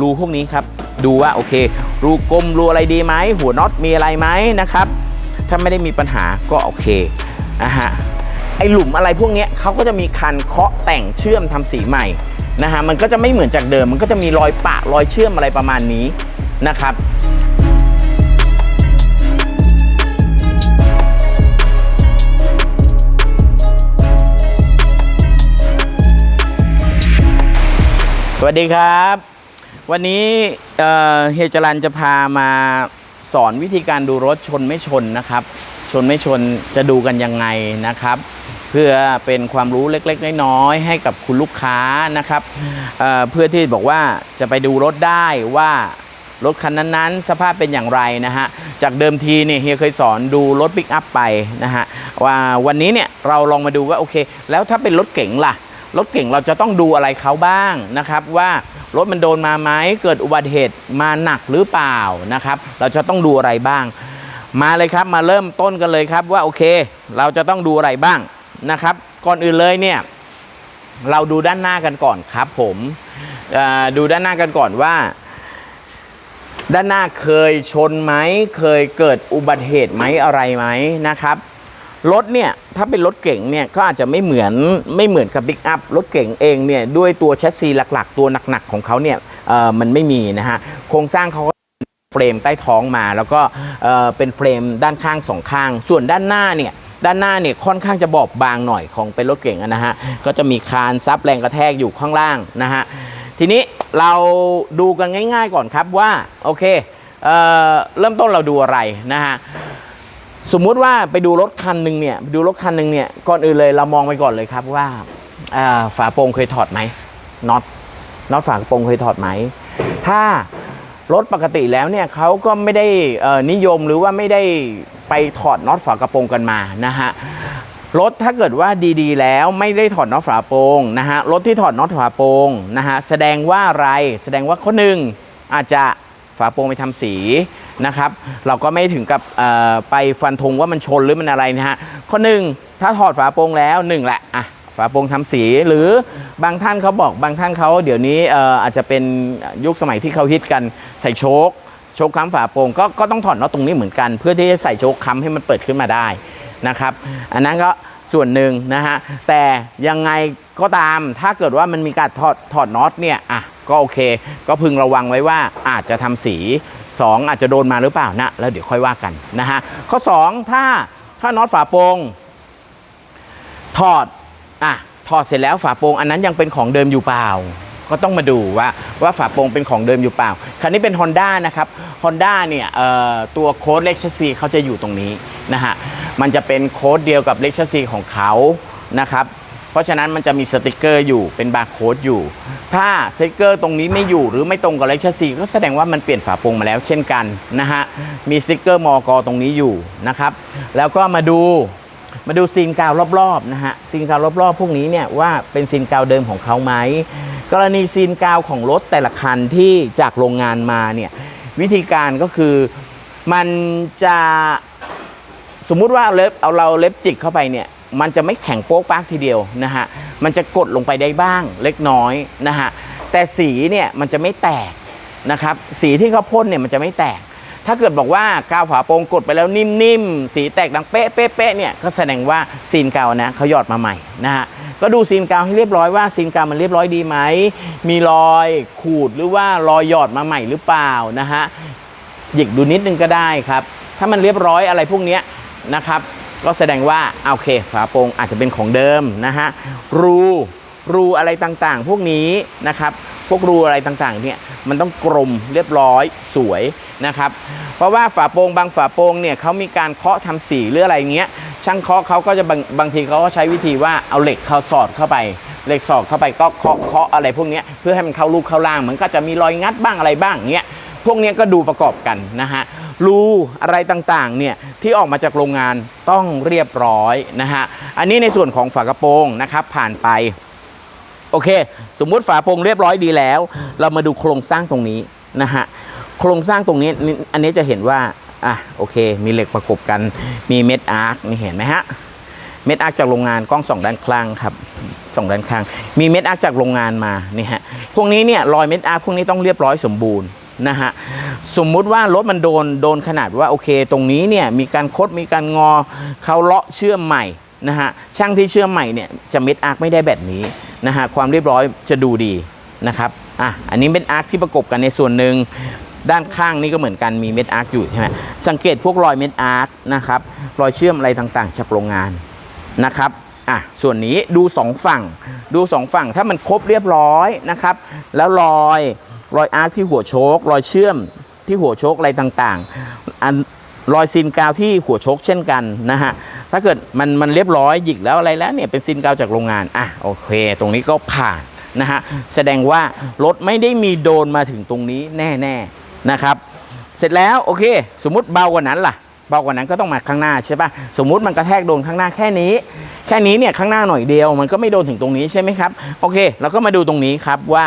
รูพวกนี้ครับ ดูว่าโอเค รูกลมรูอะไรดีไหม หัวน็อตมีอะไรไหมนะครับ ถ้าไม่ได้มีปัญหาก็โอเคนะฮะไอหลุมอะไรพวกนี้เขาก็จะมีคันเคาะแต่งเชื่อมทำสีใหม่นะฮะมันก็จะไม่เหมือนจากเดิม มันก็จะมีรอยปะรอยเชื่อมอะไรประมาณนี้นะครับสวัสดีครับ วันนี้เฮียจรันจะพามาสอนวิธีการดูรถชนไม่ชนนะครับ ชนไม่ชนจะดูกันยังไงนะครับ เพื่อเป็นความรู้เล็กๆ น้อยๆให้กับคุณลูกค้านะครับเเพื่อที่บอกว่าจะไปดูรถได้ว่ารถคันนั้นๆ สภาพเป็นอย่างไรนะฮะ จากเดิมทีเนี่ยเฮียเคยสอนดูรถปิกอัพไปนะฮะว่าวันนี้เนี่ยเราลองมาดูว่าโอเค แล้วถ้าเป็นรถเก๋งล่ะ รถเก่งเราจะต้องดูอะไรเขาบ้างนะครับว่ารถมันโดนมาไหมเกิดอุบัติเหตุมาหนักหรือเปล่านะครับ เราจะต้องดูอะไรบ้าง มาเลยครับมาเริ่มต้นกันเลยครับว่าโอเค เราจะต้องดูอะไรบ้างนะครับ ก่อนอื่นเลยเนี่ยเราดูด้านหน้ากันก่อนครับ ผมดูด้านหน้ากันก่อนว่า ด้านหน้าเคยชนไหมเคยเกิดอุบัติเหตุไหมอะไรไหมนะครับ รถเนี่ยถ้าเป็นรถเก๋งเนี่ยก็อาจจะไม่เหมือนไม่เหมือนกับบิ๊กอัพรถเก๋งเองเนี่ยด้วยตัวแชสซีหลักๆ ตัวหนักๆของเขาเนี่ยเออมันไม่มีนะฮะโครงสร้างเขาก็เฟรมใต้ท้องมา แล้วก็เออเป็นเฟรมด้านข้างสองข้าง ส่วนด้านหน้าเนี่ยด้านหน้าเนี่ยค่อนข้างจะบอบบางหน่อยของเป็นรถเก๋งนะฮะก็จะมีคานซับแรงกระแทกอยู่ข้างล่างนะฮะทีนี้เราดูกันง่าย ๆ ก่อนครับว่าโอเคเออเริ่มต้นเราดูอะไรนะฮะ สมมุติว่าไปดูรถคันหนึ่งเนี่ยดูรถคันหนึ่งเนี่ยก่อนอื่นเลยเรามองไปก่อนเลยครับว่าฝาโปร่งเคยถอดไหมน็อตน็อตฝากระโปรงเคยถอดไหม ถ้ารถปกติแล้วเนี่ยเขาก็ไม่ได้นิยมหรือว่าไม่ได้ไปถอดน็อตฝากระโปรงกันมานะฮะ รถถ้าเกิดว่าดีๆ แล้วไม่ได้ถอดน็อตฝาโปรงนะฮะ รถที่ถอดน็อตฝาโปรงนะฮะแสดงว่าอะไร แสดงว่าข้อหนึ่งอาจจะฝาโปรงไปทำสี นะครับ เราก็ไม่ถึงกับไปฟันธงว่ามันชนหรือมันอะไรนะฮะ ข้อหนึ่งถ้าถอดฝาโปรงแล้วหนึ่งแหละอะฝาโปรงทำสีหรือบางท่านเขาบอกบางท่านเขาเดี๋ยวนี้เอ่ออาจจะเป็นยุคสมัยที่เขาฮิตกันใส่โชคโชคค้ำฝาโปรงก็ก็ต้องถอดน็อตตรงนี้เหมือนกัน เพื่อที่จะใส่โชคค้ำให้มันเปิดขึ้นมาได้นะครับ อันนั้นก็ส่วนหนึ่งนะฮะแต่ยังไงก็ตามถ้าเกิดว่ามันมีการถอดถอดน็อตเนี่ยอะ ก็โอเค ก็พึงระวังไว้ว่าอาจจะทำสี 2 อาจจะโดนมาหรือเปล่านะ แล้วเดี๋ยวค่อยว่ากันนะฮะข้อ 2 ถ้าถ้าน็อตฝาโปรงถอดอะถอดเสร็จแล้วฝาโปรงอันนั้นยังเป็นของเดิมอยู่เปล่า ก็ต้องมาดูว่าว่าฝาโปรงเป็นของเดิมอยู่เปล่า คันนี้เป็น Honda นะครับ Honda เนี่ยตัวโค้ดเล็กชัสซีเขาจะอยู่ตรงนี้นะฮะมันจะเป็นโค้ดเดียวกับเล็กชัสซีของเขานะครับ เพราะฉะนั้นมันจะมีสติกเกอร์อยู่เป็นบาร์โค้ดอยู่ ถ้าสติกเกอร์ตรงนี้ไม่อยู่หรือไม่ตรงกับเลขชัสซีก็แสดงว่ามันเปลี่ยนฝาโปรงมาแล้วเช่นกันนะฮะมีสติกเกอร์มอกตรงนี้อยู่นะครับแล้วก็มาดูมาดูซีนกาวรอบๆนะฮะซีนกาวรอบๆ พวกนี้เนี่ยว่าเป็นซีนกาวเดิมของเขาไหมกรณีซีนกาวของรถแต่ละคันที่จากโรงงานมาเนี่ยวิธีการก็คือมันจะสมมุติว่าเล็บเอาเราเล็บจิกเข้าไปเนี่ย มันจะไม่แข็งโป๊กปากทีเดียวนะฮะ มันจะกดลงไปได้บ้างเล็กน้อยนะฮะ แต่สีเนี่ยมันจะไม่แตกนะครับ สีที่เขาพ่นเนี่ยมันจะไม่แตก ถ้าเกิดบอกว่ากาวฝาโปรงกดไปแล้วนิ่มๆ สีแตกดังเป๊ะเป๊ะเป๊ะเนี่ยก็แสดงว่าซีนกาวนะเขาหยอดมาใหม่นะฮะ ก็ดูซีนกาวให้เรียบร้อยว่าซีนกาวมันเรียบร้อยดีไหม มีรอยขูดหรือว่ารอยหยอดมาใหม่หรือเปล่านะฮะ หยิกดูนิดนึงก็ได้ครับ ถ้ามันเรียบร้อยอะไรพวกเนี้ยนะครับ ก็แสดงว่าโอเคฝาโปรงอาจจะเป็นของเดิมนะฮะรูรูอะไรต่างๆ พวกนี้นะครับพวกรูอะไรต่างๆเนี่ยมันต้องกลมเรียบร้อยสวยนะครับ เพราะว่าฝาโปรงบางฝาโปรงเนี่ยเขามีการเคาะทำสีหรืออะไรเงี้ยช่างเคาะเขาก็จะบางบางทีเขาก็ใช้วิธีว่าเอาเหล็กเข้าสอดเข้าไปเหล็กสอดเข้าไปก็เคาะเคาะอะไรพวกนี้เพื่อให้มันเข้าลูกเข้าล่าง มันก็จะมีรอยงัดบ้างอะไรบ้างเงี้ย พวกนี้ก็ดูประกอบกันนะฮะรูอะไรต่างๆเนี่ยที่ออกมาจากโรงงานต้องเรียบร้อยนะฮะอันนี้ในส่วนของฝากระโปรงนะครับผ่านไปโอเค สมมุติฝาโปรงเรียบร้อยดีแล้ว เรามาดูโครงสร้างตรงนี้นะฮะโครงสร้างตรงนี้อันนี้จะเห็นว่าอะโอเค มีเหล็กประกบกันมีเม็ดอาร์คนี่เห็นไหมฮะเม็ดอาร์คจากโรงงานกล้องสองด้านข้างครับสองด้านข้าง มีเม็ดอาร์คจากโรงงานมานี่ฮะพวกนี้เนี่ยรอยเม็ดอาร์คพวกนี้ต้องเรียบร้อยสมบูรณ์ นะฮะสมมุติว่ารถมันโดนโดนขนาดว่าโอเค ตรงนี้เนี่ยมีการคดมีการงอเขาเลาะเชื่อมใหม่นะฮะช่างที่เชื่อมใหม่เนี่ยจะเม็ดอาร์คไม่ได้แบบนี้นะฮะความเรียบร้อยจะดูดีนะครับอะอันนี้เม็ดอาร์คที่ประกบกันในส่วนหนึ่งด้านข้างนี่ก็เหมือนกันมีเม็ดอาร์คอยู่ใช่ไหมสังเกตพวกรอยเม็ดอาร์คนะครับรอยเชื่อมอะไรต่างๆจากโรงงานนะครับอะส่วนนี้ดูสองฝั่งดูสองฝั่งถ้ามันครบเรียบร้อยนะครับ แล้วรอย รอยอาร์ที่หัวโชครอยเชื่อมที่หัวโชคอะไรต่างๆอันรอยซินกาวที่หัวโชคเช่นกันนะฮะถ้าเกิดมันมันเรียบร้อยหยิกแล้วอะไรแล้วเนี่ยเป็นซินกาวจากโรงงานอะโอเค ตรงนี้ก็ผ่านนะฮะแสดงว่ารถไม่ได้มีโดนมาถึงตรงนี้แน่ๆนะครับ เสร็จแล้วโอเค สมมุติเบากว่านั้นล่ะเบากว่านั้นก็ต้องมาข้างหน้าใช่ปะสมมุติมันกระแทกโดนข้างหน้าแค่นี้ แค่นี้เนี่ยข้างหน้าหน่อยเดียว มันก็ไม่โดนถึงตรงนี้ใช่ไหมครับโอเคเราก็มาดูตรงนี้ครับว่า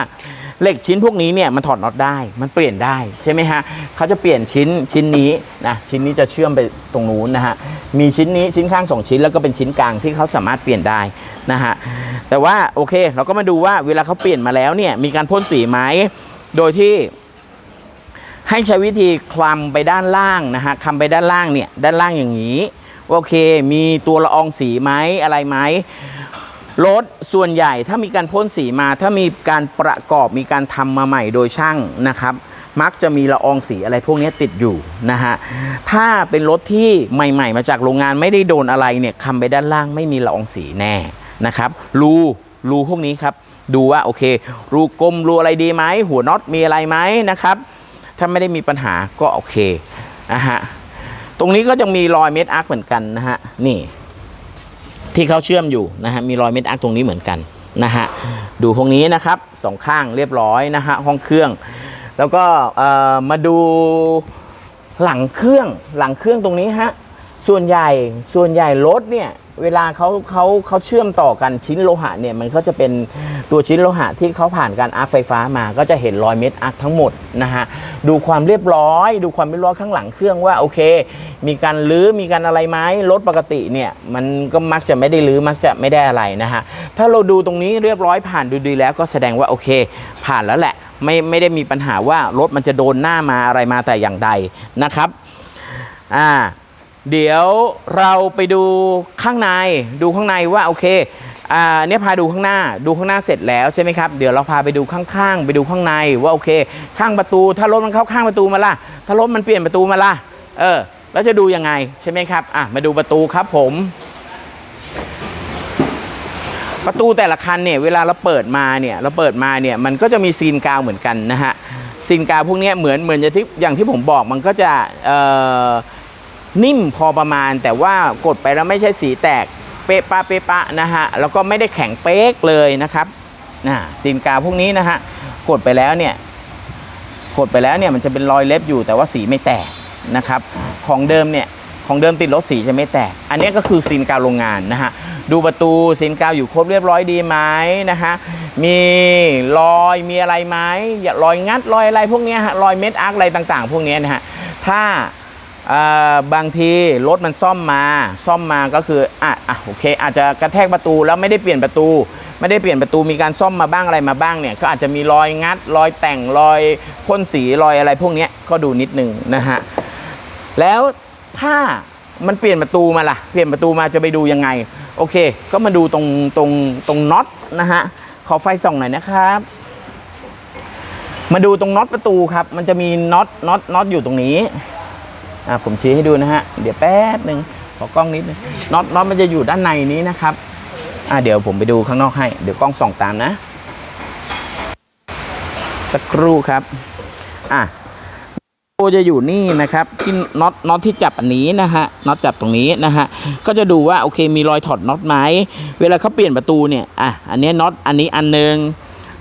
เหล็กชิ้นพวกนี้เนี่ยมันถอดน็อตได้ มันเปลี่ยนได้ใช่ไหมฮะเขาจะเปลี่ยนชิ้นชิ้นนี้นะชิ้นนี้จะเชื่อมไปตรงนู้นนะฮะมีชิ้นนี้ชิ้นข้างสองชิ้นแล้วก็เป็นชิ้นกลางที่เขาสามารถเปลี่ยนได้นะฮะแต่ว่าโอเคเราก็มาดูว่าเวลาเขาเปลี่ยนมาแล้วเนี่ยมีการพ่นสีไหมโดยที่ให้ใช้วิธีคลำไปด้านล่างนะฮะคลำไปด้านล่างเนี่ยด้านล่างอย่างนี้โอเค มีตัวละอองสีไหมอะไรไหม รถส่วนใหญ่ถ้ามีการพ่นสีมาถ้ามีการประกอบมีการทำมาใหม่โดยช่างนะครับ มักจะมีละอองสีอะไรพวกนี้ติดอยู่นะฮะถ้าเป็นรถที่ใหม่ ๆ มาจากโรงงานไม่ได้โดนอะไรเนี่ยคำไปด้านล่างไม่มีละอองสีแน่นะครับรูรูพวกนี้ครับ ดูว่าโอเค รูกลมรูอะไรดีไหมหัวน็อตมีอะไรไหมนะครับ ถ้าไม่ได้มีปัญหาก็โอเคนะฮะตรงนี้ก็จะมีรอยเม็ดอาร์คเหมือนกันนะฮะนี่ ที่เขาเชื่อมอยู่นะฮะมีรอยเม็ดอักตรงนี้เหมือนกันนะฮะดูพวกนี้นะครับสองข้างเรียบร้อยนะฮะห้องเครื่อง แล้วก็มาดูหลังเครื่องหลังเครื่องตรงนี้ฮะ ส่วนใหญ่ส่วนใหญ่รถเนี่ยเวลาเขาเขาเขาเชื่อมต่อกันชิ้นโลหะเนี่ยมันก็จะเป็นตัวชิ้นโลหะที่เขาผ่านการอาร์คไฟฟ้ามาก็จะเห็นรอยเม็ดอาร์คทั้งหมดนะฮะดูความเรียบร้อย ดูความเรียบร้อยข้างหลังเครื่องว่าโอเค มีการลื้อมีการอะไรไหมรถปกติเนี่ยมันก็มักจะไม่ได้ลื้อมักจะไม่ได้อะไรนะฮะถ้าเราดูตรงนี้เรียบร้อยผ่านดูดีแล้วก็แสดงว่าโอเค ผ่านแล้วแหละไม่ไม่ได้มีปัญหาว่ารถมันจะโดนหน้ามาอะไรมาแต่อย่างใดนะครับอ่า เดี๋ยวเราไปดูข้างในดูข้างในว่าโอเคอ่าเนี่ยพาดูข้างหน้าดูข้างหน้าเสร็จแล้วใช่ไหมครับเดี๋ยวเราพาไปดูข้างๆ ไปดูข้างในว่าโอเค ข้างประตูถ้ารถมันเข้าข้างประตูมาล่ะ ถ้ารถมันเปลี่ยนประตูมาล่ะเออแล้วจะดูยังไงใช่ไหมครับอะมาดูประตูครับผม ประตูแต่ละคันเนี่ยเวลาเราเปิดมาเนี่ยเราเปิดมาเนี่ยมันก็จะมีซีนกาวเหมือนกันนะฮะซีนกาวพวกนี้เหมือนเหมือนจะที่อย่างที่ผมบอกมันก็จะเอ่อ นิ่มพอประมาณ แต่ว่ากดไปแล้วไม่ใช่สีแตกเป๊ะปะเป๊ะปะนะฮะแล้วก็ไม่ได้แข็งเป๊กเลยนะครับนะซีนกาพวกนี้นะฮะกดไปแล้วเนี่ยกดไปแล้วเนี่ยมันจะเป็นรอยเล็บอยู่แต่ว่าสีไม่แตกนะครับของเดิมเนี่ยของเดิมติดรถสีจะไม่แตก อันนี้ก็คือซีนกาวโรงงานนะฮะ ดูประตูซีนกาวอยู่ครบเรียบร้อยดีไหมนะฮะ มีรอยมีอะไรไหมอย่ารอยงัดรอยอะไรพวกนี้ฮะ รอยเม็ดอาร์คอะไรต่างๆ พวกนี้นะฮะ ถ้า บางทีรถมันซ่อมมาซ่อมมาก็คืออะอะโอเค อาจจะกระแทกประตูแล้วไม่ได้เปลี่ยนประตู ไม่ได้เปลี่ยนประตูมีการซ่อมมาบ้างอะไรมาบ้างเนี่ยก็อาจจะมีรอยงัด รอยแต่งรอยพ่นสีรอยอะไรพวกนี้ก็ดูนิดนึงนะฮะแล้วถ้ามันเปลี่ยนประตูมาล่ะเปลี่ยนประตูมาจะไปดูยังไง โอเค ก็มาดูตรงตรงตรงน็อตนะฮะขอไฟส่องหน่อยนะครับมาดูตรงน็อตประตูครับ มันจะมีน็อตน็อตน็อตอยู่ตรงนี้ อ่าผมชี้ให้ดูนะฮะ เดี๋ยวแป๊บหนึ่งขอกล้องนิดนึงน็อตน็อตมันจะอยู่ด้านในนี้นะครับอ่าเดี๋ยวผมไปดูข้างนอกให้ เดี๋ยวกล้องส่องตามนะ สักครู่ครับอะโจะอยู่นี่นะครับที่น็อตน็อตที่จับอันนี้นะฮะน็อตจับตรงนี้นะฮะก็จะดูว่าโอเคมีรอยถอดน็อตไหมเวลาเขาเปลี่ยนประตูเนี่ยอะอันนี้น็อตอันนี้อันหนึง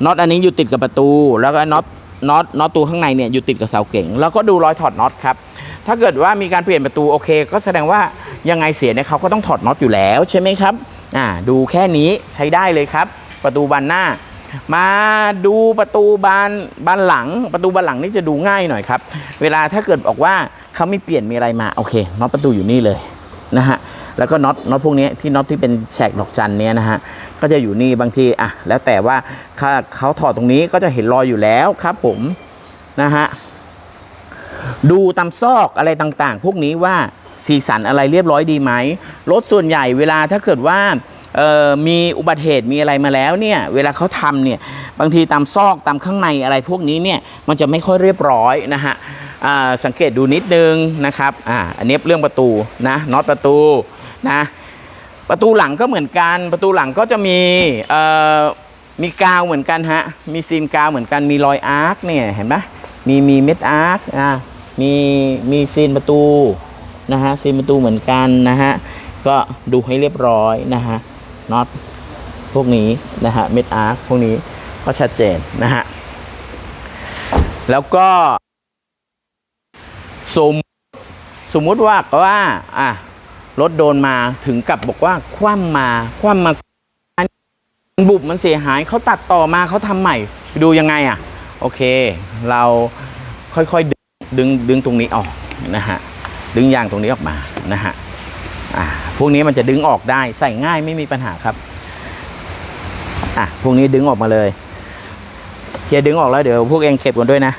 น็อตอันนี้อยู่ติดกับประตู แล้วก็น็อต น็อตน็อตตัวข้างในเนี่ยอยู่ติดกับเสาเก๋งแล้วก็ดูรอยถอดน็อตครับถ้าเกิดว่ามีการเปลี่ยนประตูโอเค ก็แสดงว่ายังไงเสียเนี่ยเขาก็ต้องถอดน็อตอยู่แล้วใช่ไหมครับอ่าดูแค่นี้ใช้ได้เลยครับ ประตูบานหน้า มาดูประตูบานบานหลัง ประตูบานหลังนี่จะดูง่ายหน่อยครับ เวลาถ้าเกิดบอกว่าเขาไม่เปลี่ยนมีอะไรมาโอเคน็อตประตูอยู่นี่เลยนะฮะ แล้วก็น็อตน็อตพวกนี้ที่น็อตที่เป็นแฉกดอกจันเนี้ยนะฮะก็จะอยู่นี่บางทีอะแล้วแต่ว่าถ้าเขาถอดตรงนี้ก็จะเห็นรอยอยู่แล้วครับผมนะฮะดูตามซอกอะไรต่างๆ พวกนี้ว่าสีสันอะไรเรียบร้อยดีไหมรถส่วนใหญ่เวลาถ้าเกิดว่ามีอุบัติเหตุมีอะไรมาแล้วเนี่ยเวลาเขาทำเนี่ยบางทีตามซอกตามข้างในอะไรพวกนี้เนี่ยมันจะไม่ค่อยเรียบร้อยนะฮะสังเกตดูนิดนึงนะครับอ่าอันนี้เรื่องประตูนะน็อตประตู นะประตูหลังก็เหมือนกัน ประตูหลังก็จะมีเอ่อมีกาวเหมือนกันฮะมีซีนกาวเหมือนกันมีรอยอาร์คเนี่ยเห็นปะมีมีเม็ดอาร์คอะมีมีซีนประตูนะฮะซีนประตูเหมือนกันนะฮะก็ดูให้เรียบร้อยนะฮะน็อตพวกนี้นะฮะเม็ดอาร์คพวกนี้ก็ชัดเจนนะฮะแล้วก็สมสมมุติว่าว่าอะ รถโดนมาถึงกับบอกว่าคว่ำมาคว่ำมามันบุบมันเสียหายเขาตัดต่อมาเขาทำใหม่ ดูยังไงอะ โอเค เราค่อยๆดึงดึงดึงตรงนี้ออกนะฮะดึงยางตรงนี้ออกมานะฮะอ่าพวกนี้มันจะดึงออกได้ใส่ง่ายไม่มีปัญหาครับอะพวกนี้ดึงออกมาเลยเคลียดึงออกแล้วเดี๋ยวพวกเองเก็บกันด้วยนะ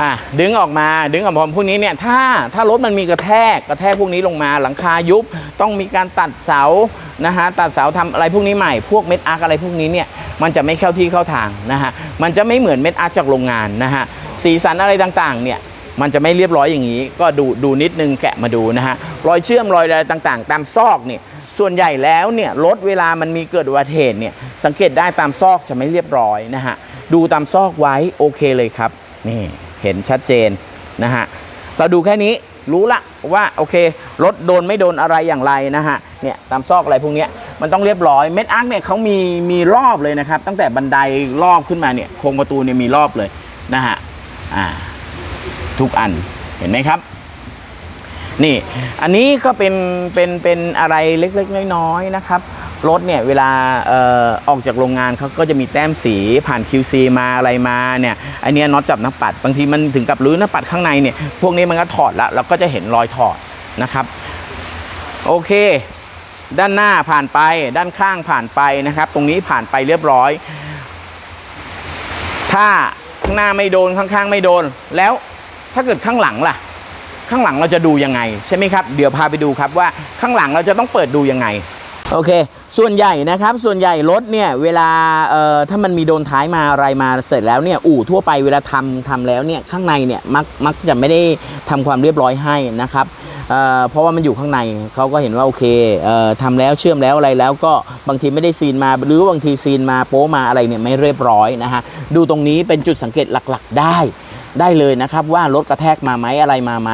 อะดึงออกมาดึงออกมาพวกนี้เนี่ยถ้าถ้ารถมันมีกระแทกกระแทกพวกนี้ลงมาหลังคายุบต้องมีการตัดเสานะฮะตัดเสาทำอะไรพวกนี้ใหม่พวกเม็ดอาร์อะไรพวกนี้เนี่ยมันจะไม่เข้าที่เข้าทางนะฮะมันจะไม่เหมือนเม็ดอาร์จากโรงงานนะฮะสีสันอะไรต่างๆเนี่ยมันจะไม่เรียบร้อยอย่างนี้ ก็ดูดูนิดนึงแกะมาดูนะฮะรอยเชื่อมรอยอะไรต่างๆ ตามซอกเนี่ยส่วนใหญ่แล้วเนี่ยรถเวลามันมีเกิดอุบัติเหตุเนี่ยสังเกตได้ตามซอกจะไม่เรียบร้อยนะฮะดูตามซอกไว้โอเคเลยครับนี่ เห็นชัดเจนนะฮะเราดูแค่นี้รู้ละว่าโอเครถโดนไม่โดนอะไรอย่างไรนะฮะเนี่ยตามซอกอะไรพวกนี้มันต้องเรียบร้อยเม็ดอาร์คเนี่ยเขามีมีรอบเลยนะครับ ตั้งแต่บันไดรอบขึ้นมาเนี่ยโครงประตูเนี่ยมีรอบเลยนะฮะอ่าทุกอันเห็นไหมครับ นี่อันนี้ก็เป็นเป็นเป็นอะไรเล็กๆน้อยๆนะครับ รถเนี่ยเวลาเอ่อออกจากโรงงานเขาก็จะมีแต้มสีผ่าน QC มาอะไรมาเนี่ยอันเนี้ยน็อตจับน้าปัด บางทีมันถึงกับรื้อน้าปัดข้างในเนี่ยพวกนี้มันก็ถอดล้วเราก็จะเห็นรอยถอดนะครับ โอเค ด้านหน้าผ่านไปด้านข้างผ่านไปนะครับ ตรงนี้ผ่านไปเรียบร้อย ถ้าข้างหน้าไม่โดนข้างๆไม่โดน แล้วถ้าเกิดข้างหลังล่ะ ข้างหลังเราจะดูยังไง ใช่ไหมครับ เดี๋ยวพาไปดูครับว่าข้างหลังเราจะต้องเปิดดูยังไง โอเค ส่วนใหญ่นะครับ ส่วนใหญ่รถเนี่ย เวลาเอ่อถ้ามันมีโดนท้ายมาอะไรมาเสร็จแล้วเนี่ย อู่ทั่วไปเวลาทำทำแล้วเนี่ย ข้างในเนี่ย มักมักจะไม่ได้ทำความเรียบร้อยให้นะครับเอ่อเพราะว่ามันอยู่ข้างในเขาก็เห็นว่าโอเคเอ่อทำแล้วเชื่อมแล้วอะไรแล้วก็บางทีไม่ได้ซีนมาหรือบางทีซีนมาโป๊มาอะไรเนี่ยไม่เรียบร้อยนะฮะ ดูตรงนี้เป็นจุดสังเกตหลักๆได้ ได้เลยนะครับว่ารถกระแทกมาไหมอะไรมาไหม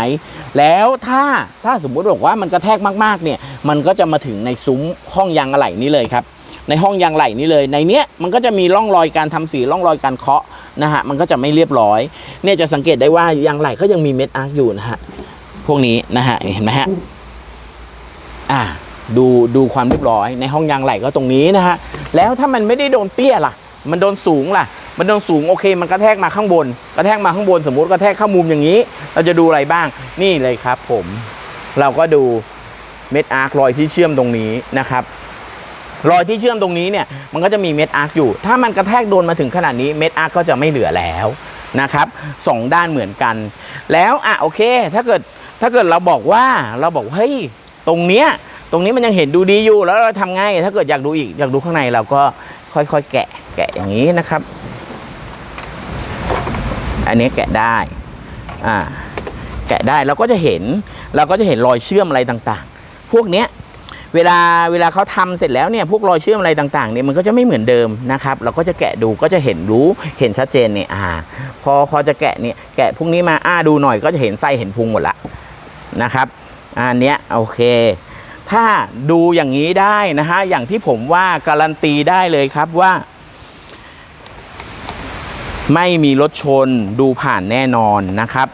แล้วถ้าถ้าสมมุติบอกว่ามันกระแทกมากๆเนี่ยมันก็จะมาถึงในซุ้มห้องยางอะไหล่นี้เลยครับในห้องยางไหล่นี้เลยในเนี้ยมันก็จะมีร่องรอยการทำสีร่องรอยการเคาะนะฮะมันก็จะไม่เรียบร้อย เนี่ยจะสังเกตได้ว่ายางไหล่ก็ยังมีเม็ดอาร์คอยู่นะฮะพวกนี้นะฮะเห็นไหมฮะอ่าดูดูความเรียบร้อยในห้องยางไหล่ก็ตรงนี้นะฮะแล้วถ้ามันไม่ได้โดนเตี้ยล่ะ มันโดนสูงล่ะ มันโดนสูงโอเค มันกระแทกมาข้างบน กระแทกมาข้างบนสมมุติกระแทกเข้ามุมอย่างนี้ เราจะดูอะไรบ้างนี่เลยครับผม เราก็ดูเม็ดอาร์ครอยที่เชื่อมตรงนี้นะครับรอยที่เชื่อมตรงนี้เนี่ยมันก็จะมีเม็ดอาร์คอยู่ ถ้ามันกระแทกโดนมาถึงขนาดนี้เม็ดอาร์คก็จะไม่เหลือแล้วนะครับสองด้านเหมือนกัน แล้วอะโอเค ถ้าเกิดถ้าเกิดเราบอกว่าเราบอกเฮ้ยตรงเนี้ยตรงนี้มันยังเห็นดูดีอยู่แล้วเราทำไง ถ้าเกิดอยากดูอีกอยากดูข้างในเราก็ค่อยๆ แกะแกะอย่างนี้นะครับ อันนี้แกะได้อ่าแกะได้เราก็จะเห็นเราก็จะเห็นรอยเชื่อมอะไรต่างๆ พวกเนี้ยเวลาเวลาเขาทำเสร็จแล้วเนี่ยพวกรอยเชื่อมอะไรต่างๆเนี่ยมันก็จะไม่เหมือนเดิมนะครับ เราก็จะแกะดูก็จะเห็นรู้เห็นชัดเจนเนี่ยอ่าพอพอจะแกะเนี่ยแกะพวกนี้มาอ่าดูหน่อยก็จะเห็นไส้เห็นพุงหมดละนะครับอันเนี้ยโอเค ถ้าดูอย่างนี้ได้นะฮะอย่างที่ผมว่าการันตีได้เลยครับว่า ไม่มีรถชนดูผ่านแน่นอนนะครับ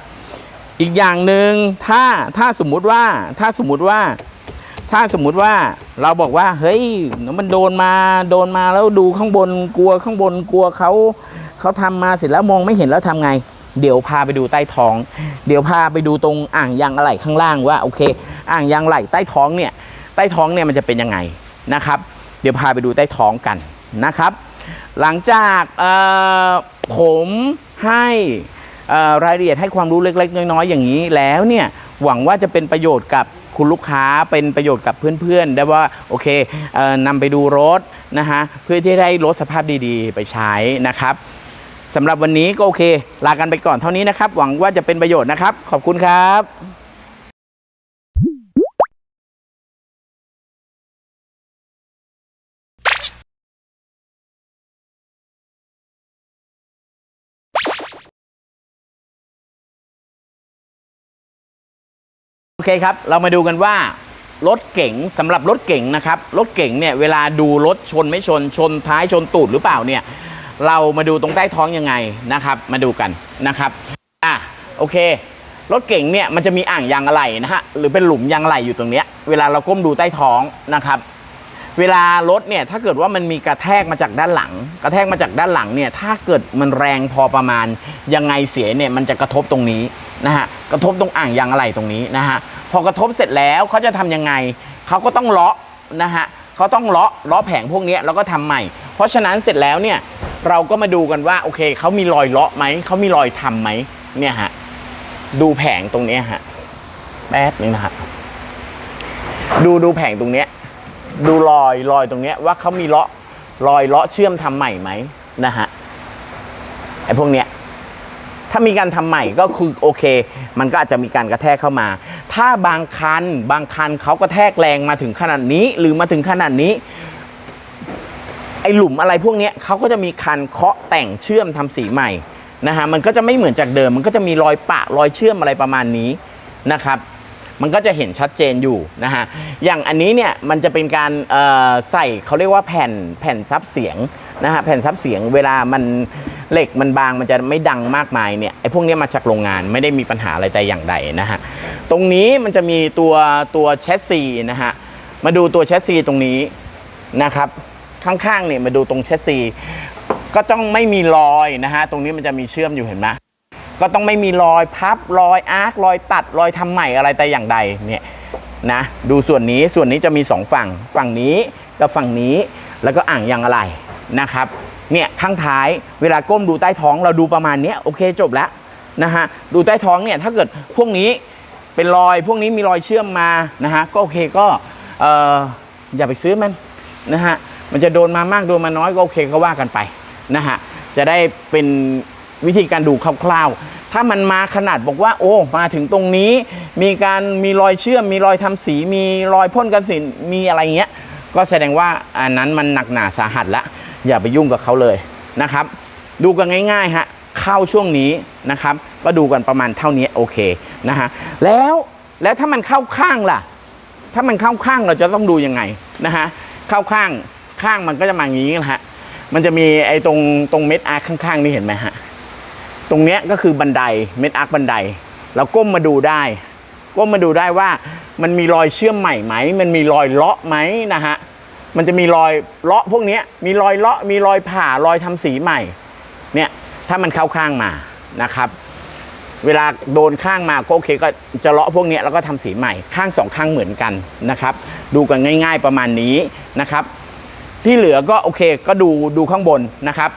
อีกอย่างหนึ่งถ้าถ้าสมมุติว่าถ้าสมมุติว่า ถ้าสมมุติว่าเราบอกว่าเฮ้ยมันโดนมาโดนมาแล้วดูข้างบนกลัวข้างบนกลัวเขาเขาทำมาเสร็จแล้วมองไม่เห็นแล้วทำไง เดี๋ยวพาไปดูใต้ท้อง เดี๋ยวพาไปดูตรงอ่างยางอะไหล่ข้างล่างว่าโอเค อ่างยางไหล่ใต้ท้องเนี่ยใต้ท้องเนี่ยมันจะเป็นยังไงนะครับ เดี๋ยวพาไปดูใต้ท้องกันนะครับ หลังจากเอ่อ ผมให้รายละเอียดให้ความรู้เล็ก ๆ น้อย ๆ อย่างนี้แล้วเนี่ยหวังว่าจะเป็นประโยชน์กับคุณลูกค้าเป็นประโยชน์กับเพื่อนๆ ได้ว่าโอเคเออนำไปดูรถนะฮะเพื่อที่ได้รถสภาพดีๆ ไปใช้นะครับสำหรับวันนี้ก็โอเค ลากันไปก่อนเท่านี้นะครับ หวังว่าจะเป็นประโยชน์นะครับ ขอบคุณครับ เคครับ เรามาดูกันว่ารถเก๋งสำหรับรถเก๋งนะครับ รถเก๋งเนี่ยเวลาดูรถชนไม่ชนชนท้ายชนตูดหรือเปล่าเนี่ย เรามาดูตรงใต้ท้องยังไงนะครับ มาดูกันนะครับอะโอเค รถเก๋งเนี่ยมันจะมีอ่างยางอะไหล่นะฮะหรือเป็นหลุมยางอะไหล่อยู่ตรงเนี้ยเวลาเราก้มดูใต้ท้องนะครับ เวลารถเนี่ยถ้าเกิดว่ามันมีกระแทกมาจากด้านหลัง กระแทกมาจากด้านหลังเนี่ยถ้าเกิดมันแรงพอประมาณยังไงเสียเนี่ยมันจะกระทบตรงนี้นะฮะกระทบตรงอ่างยางอะไหล่ตรงนี้นะฮะ พอกระทบเสร็จแล้วเขาจะทำยังไงเขาก็ต้องเลาะนะฮะเขาต้องเลาะเลาะแผงพวกนี้แล้วก็ทำใหม่ เพราะฉะนั้นเสร็จแล้วเนี่ยเราก็มาดูกันว่าโอเคเขามีรอยเลาะไหมเขามีรอยทำไหมเนี่ยฮะดูแผงตรงนี้ฮะแป๊บนึงนะฮะดูดูแผงตรงเนี้ยดูรอยรอยตรงเนี้ยว่าเขามีเลาะรอยเลาะเชื่อมทำใหม่ไหมนะฮะไอ้พวกเนี้ย ถ้ามีการทำใหม่ก็คือโอเค มันก็อาจจะมีการกระแทกเข้ามา ถ้าบางคันบางคันเขากระแทกแรงมาถึงขนาดนี้ หรือมาถึงขนาดนี้ไอหลุมอะไรพวกนี้เขาก็จะมีคันเคาะแต่งเชื่อมทำสีใหม่นะฮะมันก็จะไม่เหมือนจากเดิม มันก็จะมีรอยปะรอยเชื่อมอะไรประมาณนี้นะครับ มันก็จะเห็นชัดเจนอยู่นะฮะอย่างอันนี้เนี่ยมันจะเป็นการเอ่อใส่เขาเรียกว่าแผ่นแผ่นซับเสียงนะฮะแผ่นซับเสียงเวลามัน เหล็กมันบางมันจะไม่ดังมากมายเนี่ยไอ้พวกนี้มาจากโรงงานไม่ได้มีปัญหาอะไรแต่อย่างใดนะฮะตรงนี้มันจะมีตัวตัวแชสซีนะฮะมาดูตัวแชสซีตรงนี้นะครับข้างๆเนี่ยมาดูตรงแชสซีก็ต้องไม่มีรอยนะฮะตรงนี้มันจะมีเชื่อมอยู่เห็นไหมก็ต้องไม่มีรอยพับรอยอาร์ครอยตัดรอยทำใหม่อะไรแต่อย่างใดเนี่ยนะดูส่วนนี้ส่วนนี้จะมีสองฝั่งฝั่งนี้กับฝั่งนี้แล้วก็อ่างยางอะไรนะครับ เนี่ยข้างท้ายเวลาก้มดูใต้ท้องเราดูประมาณนี้โอเคจบแล้วนะฮะดูใต้ท้องเนี่ยถ้าเกิดพวกนี้เป็นรอยพวกนี้มีรอยเชื่อมมานะฮะก็โอเคก็เอออย่าไปซื้อมันนะฮะมันจะโดนมามากโดนมาน้อยก็โอเคก็ว่ากันไปนะฮะจะได้เป็นวิธีการดูคร่าวๆ ถ้ามันมาขนาดบอกว่า โอ้มาถึงตรงนี้ มีการมีรอยเชื่อม มีรอยทำสี มีรอยพ่นกันสีมีอะไรเงี้ยก็แสดงว่าอันนั้นมันหนักหนาสาหัสละ อย่าไปยุ่งกับเขาเลยนะครับ ดูกันง่ายๆฮะเข้าช่วงนี้นะครับ ก็ดูกันประมาณเท่านี้โอเคนะฮะแล้วแล้วถ้ามันเข้าข้างล่ะ ถ้ามันเข้าข้างเราจะต้องดูยังไงนะฮะเข้าข้างข้างมันก็จะมาอย่างนี้นะฮะมันจะมีไอ้ตรงตรงเม็ดอาร์ข้างๆนี่เห็นไหมฮะตรงเนี้ยก็คือบันไดเม็ดอาร์บันได เราก้มมาดูได้ก้มมาดูได้ว่ามันมีรอยเชื่อมใหม่ไหม มันมีรอยเลาะไหมนะฮะ มันจะมีรอยเลาะพวกนี้มีรอยเลาะมีรอยผ่ารอยทำสีใหม่เนี่ยถ้ามันเข้าข้างมานะครับ เวลาโดนข้างมาก็โอเคก็จะเลาะพวกนี้แล้วก็ทำสีใหม่ข้างสองข้างเหมือนกันนะครับ ดูกันง่าย ๆประมาณนี้นะครับ ที่เหลือก็โอเคก็ดูดูข้างบนนะครับ